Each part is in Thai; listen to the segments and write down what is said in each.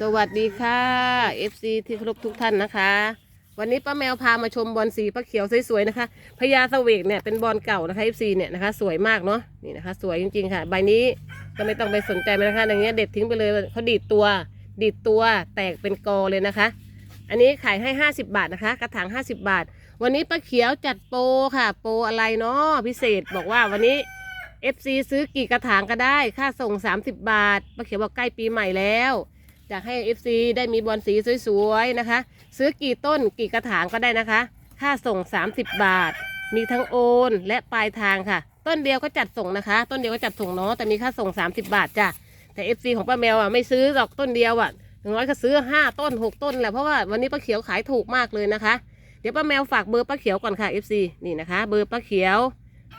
สวัสดีค่ะ FC ที่เคารพทุกท่านนะคะ วันนี้ป้าแมวพามาชมบอลสีพระเขียวสวยๆนะคะพญาเสวกเนี่ยเป็นบอลเก่านะคะ FC เนี่ยนะคะ สวยมากเนาะนี่นะคะ สวยจริงๆค่ะ ใบนี้ก็ไม่ต้องไปสนใจมันนะคะอย่างเงี้ยเด็ดทิ้งไปเลยเขาดีดตัว ดีดตัวแตกเป็นกอเลยนะคะ อันนี้ขายให้ 50 บาทนะคะ กระถาง 50 บาท วันนี้ป้าเขียวจัดโปรค่ะ โปรอะไรเนาะพิเศษบอกว่าวันนี้ FC ซื้อกี่กระถางก็ได้ ค่าส่ง 30 บาทป้าเขียวบอกใกล้ปีใหม่แล้ว อยากให้ FC ได้มีบอลสีสวยๆนะคะ ซื้อกี่ต้นกี่กระถางก็ได้นะคะ ค่าส่ง 30 บาท มีทั้งโอนและปลายทางค่ะ ต้นเดียวก็จัดส่งนะคะ ต้นเดียวก็จัดส่งเนาะแต่มีค่าส่ง 30 บาทจ้ะแต่ FC ของป้าแมวอะไม่ซื้อหรอกต้นเดียวอะอย่างน้อยก็ซื้อ 5 ต้น 6 ต้นแหละเพราะว่าวันนี้ป้าเขียวขายถูกมากเลยนะคะ เดี๋ยวป้าแมวฝากเบอร์ป้าเขียวก่อนค่ะ FC นี่นะคะ เบอร์ป้าเขียว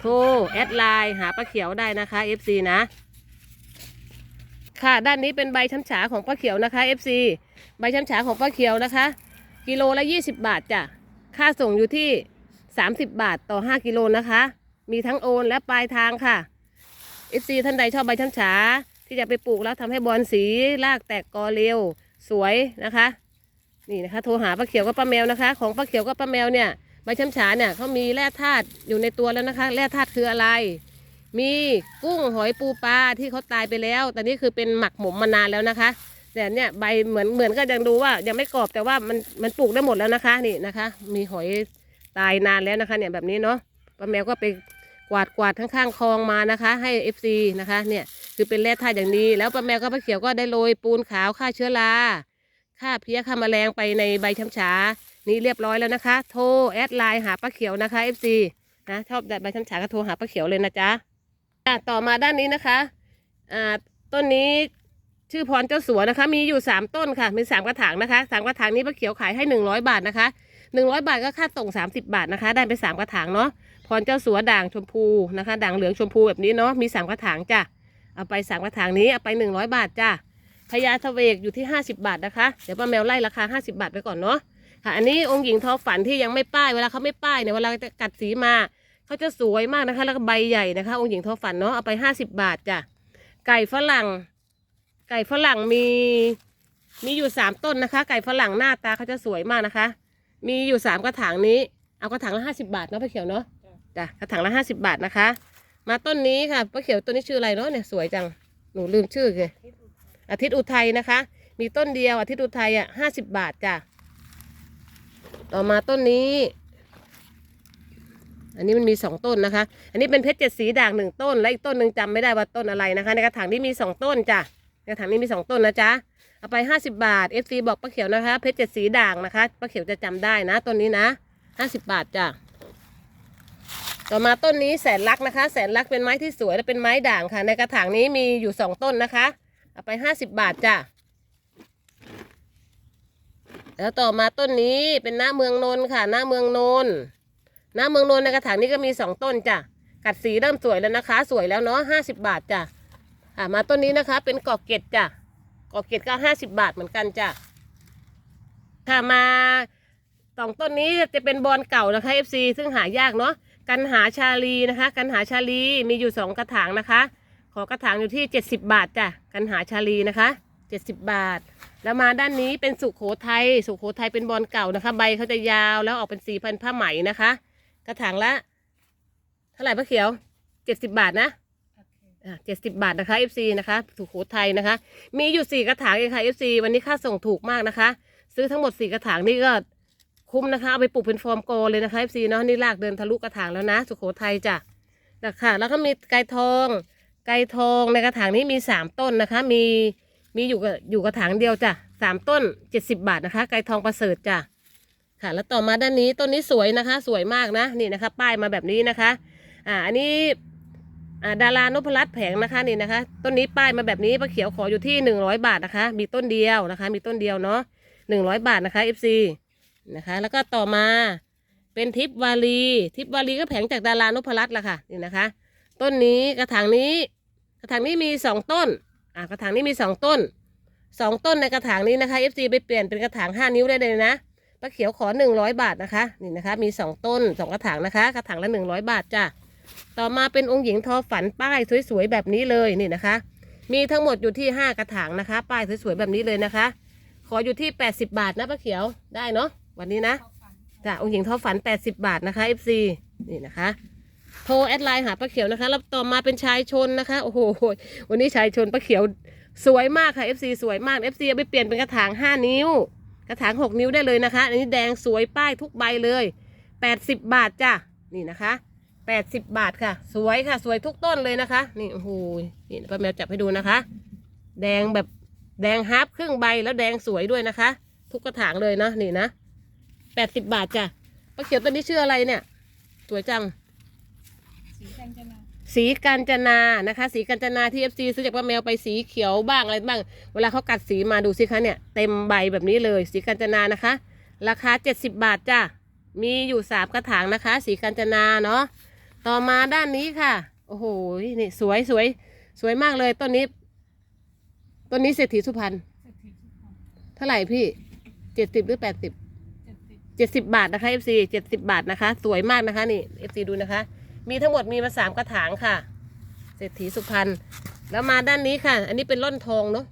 โทรแอดไลน์หาป้าเขียวได้นะคะ FC นะ ค่ะ ด้านนี้เป็นใบช้ำฉาของป้าเขียวนะคะ FC ใบช้ำฉาของป้าเขียวนะคะ กิโลละ 20 บาทจ้ะ ค่าส่งอยู่ที่ 30 บาทต่อ 5 กิโลนะคะ มีทั้งโอนและปลายทางค่ะ FC ท่านใดชอบใบช้ำฉาที่จะไปปลูกแล้วทำให้บอลสีรากแตกกอเร็วสวยนะคะ นี่นะคะ โทรหาป้าเขียวกับป้าแมวนะคะ ของป้าเขียวกับป้าแมวเนี่ยใบช้ำฉาเนี่ยเขามีแร่ธาตุอยู่ในตัวแล้วนะคะ แร่ธาตุคืออะไร มีกุ้งหอยปูปลาที่เขาตายไปแล้วแต่นี่คือเป็นหมักหมมมานานแล้วนะคะ แต่เนี่ยใบเหมือนเหมือนก็ยังดูว่า ยังไม่กรอบแต่ว่ามันมันปลูกได้หมดแล้วนะคะนี่นะคะ มีหอยตายนานแล้วนะคะ เนี่ยแบบนี้เนาะป้าแมวก็ไปกวาดกวาดข้างๆคลองมานะคะ ให้ FC นะคะเนี่ยคือเป็นแร่ธาตุอย่างดีแล้วป้าแมวก็ป้าเขียวก็ได้โรยปูนขาวฆ่าเชื้อราฆ่าเพี้ยฆ่าแมลงไปในใบช้ำฉานี่เรียบร้อยแล้วนะคะ โทรแอดไลน์หาป้าเขียวนะคะ FC นะชอบใบช้ำฉาก็โทรหาป้าเขียวเลยนะจ๊ะ อะต่อมาด้านนี้นะคะอ่าต้นนี้ชื่อพรเจ้าสัวนะคะ มีอยู่สามต้นค่ะมีสามกระถางนะคะสามกระถางนี้ป้าเขียวขายให้หนึ่งร้อยบาทนะคะหนึ่งร้อยบาทก็ค่าส่งสามสิบบาทนะคะ ได้ไปสามกระถางเนาะพรเจ้าสัวด่างชมพูนะคะ ด่างเหลืองชมพูแบบนี้เนาะมีสามกระถางจ้ะเอาไปสามกระถางนี้เอาไปหนึ่งร้อยบาทจ้ะพญาทเวกอยู่ที่ห้าสิบบาทนะคะ เดี๋ยวป้าแมวไล่ราคาห้าสิบาทไปก่อนเนาะค่ะอันนี้องค์หญิงทอฝันที่ยังไม่ป้ายเวลาเขาไม่ป้ายเนี่ยเวลาจะกัดสีมา เขาจะสวยมากนะคะ แล้วก็ใบใหญ่นะคะ องค์หญิงทอฝันเนาะเอาไปห้าสิบบาทจ้ะไก่ฝรั่ง ไก่ฝรั่งมีมีอยู่สามต้นนะคะ ไก่ฝรั่งหน้าตาเขาจะสวยมากนะคะ มีอยู่สามกระถางนี้ เอากระถางละห้าสิบาทเนาะป้าเขียวเนาะจ้ะกระถางละห้าสิบาทนะคะ มาต้นนี้ค่ะป้าเขียวต้นนี้ชื่ออะไรเนาะเนี่ยสวยจังหนูลืมชื่อเลยอาทิตย์อุทัยนะคะ มีต้นเดียวอาทิตย์อุทัยอะห้าสิบบาทจ้ะต่อมาต้นนี้ อันนี้มันมีสองต้นนะคะ อันนี้เป็นเพชรเจ็ดสีด่างหนึ่งต้น และอีกต้นหนึ่งจำไม่ได้ว่าต้นอะไรนะคะ ในกระถางที่มีสองต้นจ้ะในกระถางนี้มีสองต้นนะจ๊ะเอาไปห้าสิบาท FC บอกป้าเขียวนะคะ เพชรเจ็ดสีด่างนะคะป้าเขียวจะจำได้นะต้นนี้นะห้าสิบบาทจ้ะต่อมาต้นนี้แสนรักนะคะ แสนรักเป็นไม้ที่สวยและเป็นไม้ด่างค่ะ ในกระถางนี้มีอยู่สองต้นนะคะเอาไปห้าสิบบาทจ้ะแล้วต่อมาต้นนี้เป็นหน้าเมืองนนท์ค่ะ หน้าเมืองนนท์ น้าเมืองนนท์ในกระถางนี้ก็มีสองต้นจ้ะกัดสีเริ่มสวยแล้วนะคะ สวยแล้วเนาะห้าสิบบาทจ้ะอ่ามาต้นนี้นะคะ เป็นกอกเกตจ้ะกอกเกตก็ห้าสิบบาทเหมือนกันจ้ะค่ะมาสองต้นนี้จะเป็นบอลเก่านะคะ FC ซึ่งหายากเนาะกันหาชาลีนะคะ กันหาชาลีมีอยู่สองกระถางนะคะ ขอกระถางอยู่ที่เจ็ดสิบบาทจ้ะกันหาชาลีนะคะเจ็ดสิบบาท แล้วมาด้านนี้เป็นสุโขทัยสุโขทัยเป็นบอลเก่านะคะ ใบเขาจะยาวแล้วออกเป็นสีพันผ้าไหมนะคะ กระถางละ เท่าไหร่ป้าเขียวเจ็ดสิบาทนะเจ็ดสิบาทนะคะ FC นะคะสุโขทัยนะคะ มีอยู่สี่กระถางเองค่ะ FC วันนี้ค่าส่งถูกมากนะคะ ซื้อทั้งหมดสี่กระถางนี่ก็คุ้มนะคะเอาไปปลูกเป็นฟอร์มโกเลยนะคะ FC เนาะนี่ลากเดินทะลุกระถางแล้วนะ สุโขทัยจ้ะนะค่ะแล้วก็มีไก่ทอง ไก่ทองในกระถางนี้มีสามต้นนะคะ มีมีอยู่กับอยู่กระถางเดียวจ้ะสามต้นเจ็ดสิบาทนะคะ ไก่ทองประเสริฐจ้ะ ค่ะ แล้วต่อมาด้านนี้ต้นนี้สวยนะคะ สวยมากนะนี่นะคะ ป้ายมาแบบนี้นะคะ อ่าอันนี้อ่าดารานพรัตน์แผงนะคะนี่นะคะ ต้นนี้ป้ายมาแบบนี้ป้าเขียวขออยู่ที่หนึ่งร้อยบาทนะคะ มีต้นเดียวนะคะ มีต้นเดียวเนาะหนึ่งร้อยบาทนะคะ FC นะคะ แล้วก็ต่อมาเป็นทิพวาลีทิพวาลีก็แผงจากดารานพรัตน์ละค่ะนี่นะคะ ต้นนี้กระถางนี้ กระถางนี้มีสองต้นอ่ากระถางนี้มีสองต้นสองต้นในกระถางนี้นะคะ FC ไปเปลี่ยนเป็นกระถางห้านิ้วได้เลยนะ ป้าเขียวขอหนึ่งร้อยบาทนะคะ นี่นะคะ มีสองต้นสองกระถางนะคะ กระถางละหนึ่งร้อยบาทจ้ะ ต่อมาเป็นองค์หญิงทอฝันป้ายสวยๆแบบนี้เลยนี่นะคะ มีทั้งหมดอยู่ที่ห้ากระถางนะคะ ป้ายสวยๆแบบนี้เลยนะคะ ขออยู่ที่80บาทนะป้าเขียวได้เนาะวันนี้นะจ้ะองค์หญิงทอฝัน80บาทนะคะ FC นี่นะคะโทรแอดไลน์หาป้าเขียวนะคะแล้วต่อมาเป็นชายชนนะคะโอ้โหวันนี้ชายชนป้าเขียวสวยมากค่ะ FC สวยมาก FC เอาไปเปลี่ยนเป็นกระถาง 5 นิ้ว กระถาง6นิ้วได้เลยนะคะ อันนี้แดงสวยป้ายทุกใบเลย80บาทจ้ะนี่นะคะ80บาทค่ะ สวยค่ะ สวยทุกต้นเลยนะคะ นี่โอ้โหนี่ป้าแมวจับให้ดูนะคะ แดงแบบแดงฮาร์ปครึ่งใบแล้วแดงสวยด้วยนะคะ ทุกกระถางเลยนะนี่นะ80บาทจ้ะป้าเขียวตัวนี้ชื่ออะไรเนี่ย สวยจังสีแดงจะน สีกาญจนานะคะ สีกาญจนาที่ FC ซื้อจากป้าแมวไปสีเขียวบ้างอะไรบ้าง เวลาเขากัดสีมาดูสิคะเนี่ยเต็มใบแบบนี้เลย สีกาญจนานะคะ ราคา 70 บาทจ้ะมีอยู่สามกระถางนะคะ สีกาญจนาเนาะต่อมาด้านนี้ค่ะ โอ้โหนี่สวยสวยสวยมากเลยต้นนี้ต้นนี้เศรษฐีสุพรรณเท่าไหร่พี่เจ็ดสิบหรือแปดสิบเจ็ดสิบบาทนะคะ FC เจ็ดสิบบาทนะคะ สวยมากนะคะนี่ FC ดูนะคะ มีทั้งหมดมีมาสามกระถางค่ะ เศรษฐีสุพรรณแล้วมาด้านนี้ค่ะ อันนี้เป็นร่อนทองเนาะ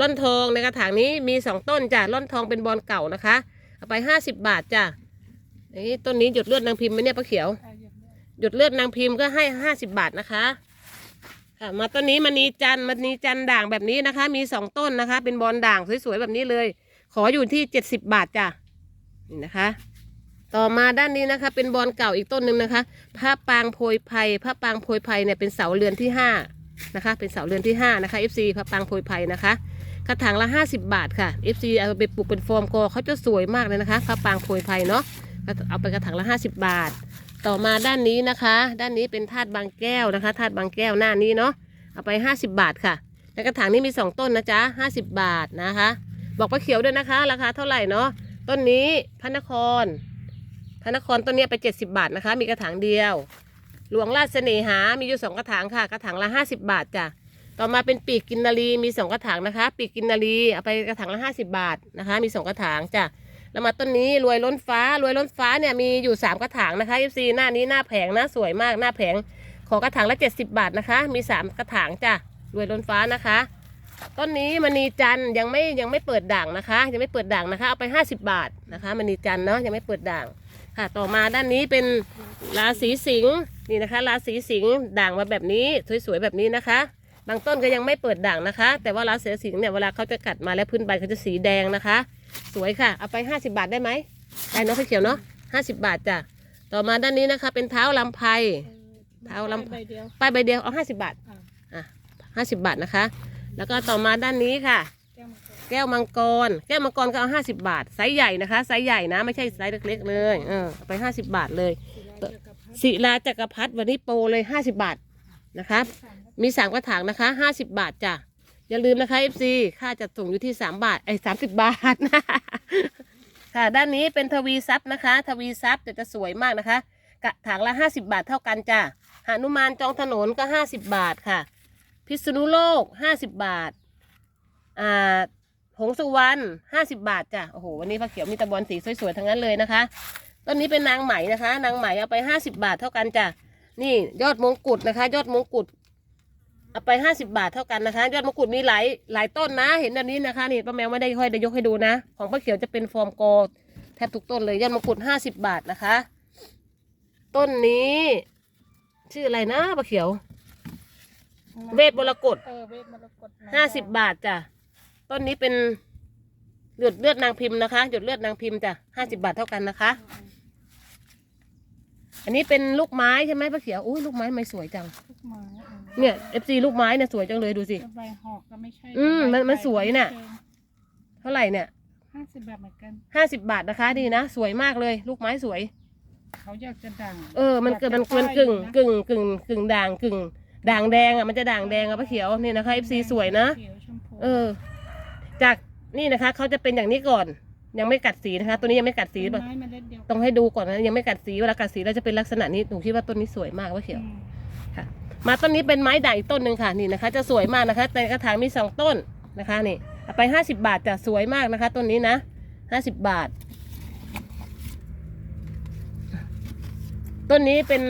ร่อนทองในกระถางนี้มีสองต้นจ้ะร่อนทองเป็นบอลเก่านะคะเอาไปห้าสิบบาทจ้ะนี่ต้นนี้หยดเลือดนางพิมพ์ไหมเนี่ยป้าเขียว หยดเลือดนางพิมพ์ก็ให้ห้าสิบบาทนะคะค่ะมาต้นนี้มันนีจันมันนีจันด่างแบบนี้นะคะ มีสองต้นนะคะ เป็นบอลด่างสวยๆแบบนี้เลย ขออยู่ที่เจ็ดสิบบาทจ้ะนี่นะคะ ต่อมาด้านนี้นะคะ เป็นบอลเก่าอีกต้นหนึ่งนะคะผ้าปางโพยไผ่ผ้าปางโพยไผ่เนี่ยเป็นเสาเรือนที่ห้านะคะ เป็นเสาเรือนที่ห้านะคะ FC ผ้าปางโพยไผ่นะคะกระถางละห้าสิบบาทค่ะ FC เอาไปปลูกเป็นฟอร์มกอเขาจะสวยมากเลยนะคะผ้าปางโพยไผ่เนาะเอาไปกระถางละห้าสิบบาท ต่อมาด้านนี้นะคะ ด้านนี้เป็นธาตุบางแก้วนะคะธาตุบางแก้วหน้านี้เนาะเอาไป 50 บาทค่ะในกระถางนี้มี 2 ต้นนะจ๊ะ50 บาทนะคะ บอกป้าเขียวด้วยนะคะ ราคาเท่าไหร่เนาะต้นนี้พระนคร พระนครต้นนี้ไป 70 บาทนะคะ มีกระถางเดียว หลวงราชเสน่หา มีอยู่สองกระถางค่ะ กระถางละ 50 บาทจ้ะ ต่อมาเป็นปีกกินนารีมีสองกระถางนะคะ ปีกกินนารีเอาไปกระถางละ 50 บาทนะคะ มีสองกระถางจ้ะ แล้วมาต้นนี้รวยล้นฟ้ารวยล้นฟ้าเนี่ยมีอยู่ 3 กระถางนะคะ FC หน้านี้หน้าแผงหน้าสวยมากหน้าแผง ขอกระถางละ 70 บาทนะคะ มี 3 กระถางจ้ะ รวยล้นฟ้านะคะต้นนี้มณีจันยังไม่ยังไม่เปิดด่างนะคะ ยังไม่เปิดด่างนะคะเอาไป 50 บาทนะคะมณีจันเนาะยังไม่เปิดด่าง ค่ะ ต่อมาด้านนี้เป็นราศีสิงห์นี่นะคะ ราศีสิงห์ด่างมาแบบนี้สวยๆแบบนี้นะคะ บางต้นก็ยังไม่เปิดด่างนะคะ แต่ว่าราศีสิงห์เนี่ยเวลาเขาจะกัดมาแล้วพื้นใบเขาจะสีแดงนะคะ สวยค่ะ เอาไป 50 บาทได้ไหมได้เนาะพี่เขียวเนาะ50 บาทจ้ะต่อมาด้านนี้นะคะ เป็นเท้าลำไพรเท้าลำใบเดียวป้ายใบเดียวเอา 50 บาทอะอะ50บาทนะคะ แล้วก็ต่อมาด้านนี้ค่ะ แก้วมังกร แก้วมังกรก็เอา50บาทไซส์ใหญ่นะคะไซส์ใหญ่นะ ไม่ใช่ไซส์เล็กๆเลยเออเอาไป50บาทเลยสีลายเกี่ยวกับพัดศิลาจักรพรรดิวันนี้โปรเลย50บาทนะครับมีสามกระถางนะคะ50บาทจ้ะอย่าลืมนะคะ FC ค่าจัดส่งอยู่ที่3บาทไอ้สาบาทค่ะด้านนี้เป็นทวีซับนะคะ ทวีซับแต่จะสวยมากนะคะ กระถางละ50บาทเท่ากันจ้ะหานุมานจองถนนก็50บาทค่ะ พิษณุโลก50บาทอ่า หงสุวรรณ50บาทจ้ะโอ้โหวันนี้พระเขียวมีตะบอลสีสวยๆทั้งนั้นเลยนะคะต้นนี้เป็นนางไหมนะคะ นางไหมเอาไป50บาทเท่ากันจ้ะนี่ยอดมงกุฎนะคะ ยอดมงกุฎเอาไปห้าสิบาทเท่ากันนะคะ ยอดมงกุฎมีหลายหลายต้นนะ เห็นแบบนี้นะคะนี่ป้าแมวไม่ได้ค่อยได้ยกให้ดูนะ ของป้าเขียวจะเป็นฟอร์มโกแทบทุกต้นเลยยอดมงกุฎห้าสิบาทนะคะ ต้นนี้ ชื่ออะไรนะป้าเขียว เวทมรกตเออเวทมรกตห้าสิบบาทจ้ะ ต้นนี้เป็นหยดเลือดนางพิมพ์นะคะ หยดเลือดนางพิมพ์จ้ะห้าสิบาทเท่ากันนะคะ อันนี้เป็นลูกไม้ใช่ไหมป้าเขียวอุ้ยลูกไม้ไม่สวยจังทุกไม้อะเนี่ยเอฟซีลูกไม้เนี่ยสวยจังเลยดูสิแล้วใบหอกก็ไม่ใช่อืมมันมันสวยน่ะ เท่าไหร่เนี่ยห้าสิบแบบเหมือนกันห้าสิบบาทนะคะดีนะสวยมากเลย ลูกไม้สวย เขาอยากจะดังเออมันเกิดมันมันกึ่งกึ่งกึ่งกึ่งด่างกึ่งด่างแดงอะมันจะด่างแดงอะป้าเขียวนี่นะคะเอฟซีสวยนะเขียวชมพูเออ จากนี่นะคะเขาจะเป็นอย่างนี้ก่อน ยังไม่กัดสีนะคะ ตัวนี้ยังไม่กัดสีเป็นไม้เมล็ดเดียวต้องให้ดูก่อนนะยังไม่กัดสีเวลากัดสีเราจะเป็นลักษณะนี้หนูคิดว่าต้นนี้สวยมากป้าเขียวอืมค่ะ มาต้นนี้เป็นไม้ด่างอีกต้นหนึ่งค่ะนี่นะคะ จะสวยมากนะคะในกระถางมีสองต้นนะคะนี่เอาไปห้าสิบาทจะสวยมากนะคะต้นนี้นะห้าสิบบาท ต้นนี้เป็น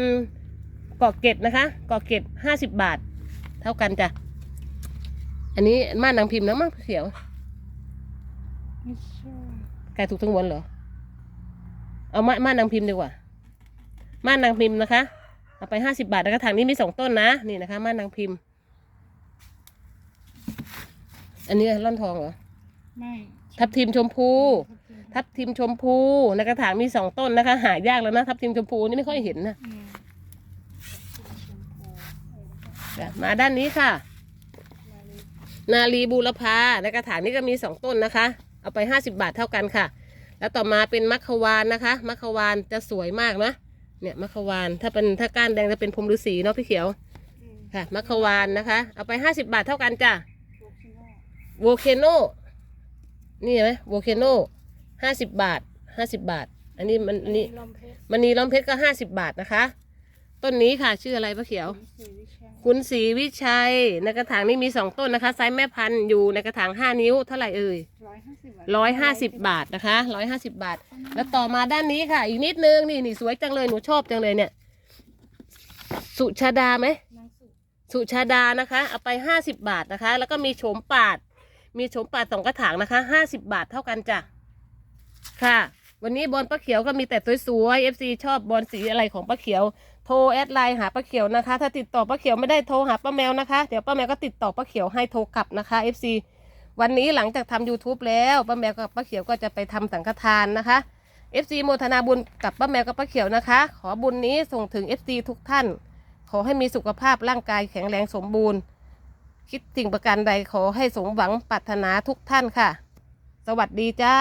กอกเกตนะคะกอกเกตห้าสิบบาท เท่ากันจ้ะอันนี้ม่านนางพิมพ์นะมั้งเขียว ไม่ใช่ไก่ถูกทั้งวนเหรอ เอาม่านม่านนางพิมพ์ดีกว่า ม่านนางพิมพ์นะคะ เอาไปห้าสิบาทแล้วกระถางนี้มีสองต้นนะ นี่นะคะ ม่านนางพิมพ์ อันนี้ร่อนทองเหรอ ไม่ทับทิมชมพูทับทิมทับทิมชมพูในกระถางมีสองต้นนะคะ หายากแล้วนะ ทับทิมชมพูนี่ไม่ค่อยเห็นนะ อืมชมพูเออจ้ะมาด้านนี้ค่ะมาเลยนาลีบูรพาในกระถางนี้ก็มีสองต้นนะคะ เอาไปห้าสิบาทเท่ากันค่ะ แล้วต่อมาเป็นมัคควานนะคะ มัคควานจะสวยมากนะ เนี่ยมัคควานถ้าเป็นถ้าก้านแดงจะเป็นพรมฤาษีเนาะพี่เขียวอืมค่ะ มัคควานนะคะ เอาไปห้าสิบาทเท่ากันจ้ะโอเคเนอะโวเคโนนี่เห็นไหมโวเคโนห้าสิบบาทห้าสิบบาท อันนี้มันอันนี้ลมเพชรมันนีล้อมเพชรก็ห้าสิบบาทนะคะ ต้นนี้ค่ะชื่ออะไรป้าเขียว สีวิชัยคุณศรีวิชัย ในกระถางนี้มีสองต้นนะคะ ไซส์แม่พันธุ์อยู่ในกระถางห้านิ้วเท่าไหร่เอ่ยร้อยห้าสิบบาทร้อยห้าสิบบาทนะคะร้อยห้าสิบบาท แล้วต่อมาด้านนี้ค่ะ อีกนิดนึงนี่นี่สวยจังเลยหนูชอบจังเลยเนี่ย สุชาดาไหมนางสุสุชาดานะคะเอาไปห้าสิบบาทนะคะ แล้วก็มีโฉมปาด มีโฉมปาดสองกระถางนะคะห้าสิบบาทเท่ากันจ้ะค่ะ วันนี้บอลป้าเขียวก็มีแต่สวยๆ FC ชอบบอลสีอะไรของป้าเขียว โทรแอดไลน์หาป้าเขียวนะคะ ถ้าติดต่อป้าเขียวไม่ได้โทรหาป้าแมวนะคะ เดี๋ยวป้าแมวก็ติดต่อป้าเขียวให้โทรกลับนะคะ FC วันนี้หลังจากทำ YouTube แล้วป้าแมวกับป้าเขียวก็จะไปทำสังฆทานนะคะ FC โมทนาบุญกับป้าแมวกับป้าเขียวนะคะ ขอบุญนี้ส่งถึง FC ทุกท่าน ขอให้มีสุขภาพร่างกายแข็งแรงสมบูรณ์ คิดสิ่งประการใดขอให้สมหวังปรารถนาทุกท่านค่ะ สวัสดีจ้า